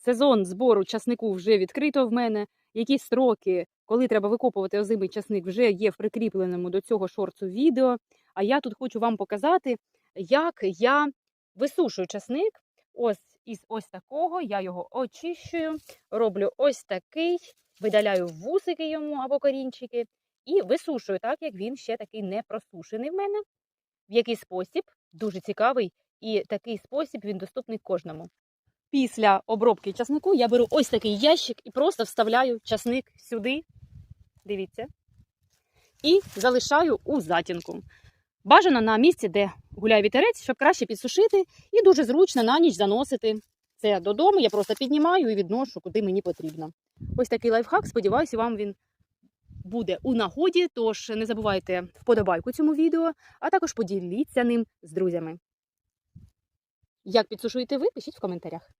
сезон збору часнику вже відкрито в мене. Які строки, коли треба викопувати озимий часник, вже є в прикріпленому до цього шорцу відео. А я тут хочу вам показати, як я висушую часник. Ось із ось такого я його очищую, роблю ось такий, видаляю вусики йому або корінчики і висушую, так як він ще такий не просушений в мене. В який спосіб дуже цікавий, і такий спосіб він доступний кожному. Після обробки часнику я беру ось такий ящик і просто вставляю часник сюди. Дивіться. І залишаю у затінку. Бажано на місці, де гуляє вітерець, щоб краще підсушити, і дуже зручно на ніч заносити це додому. Я просто піднімаю і відношу, куди мені потрібно. Ось такий лайфхак. Сподіваюся, вам він буде у нагоді. Тож не забувайте вподобайку цьому відео, а також поділіться ним з друзями. Як підсушуєте ви, пишіть в коментарях.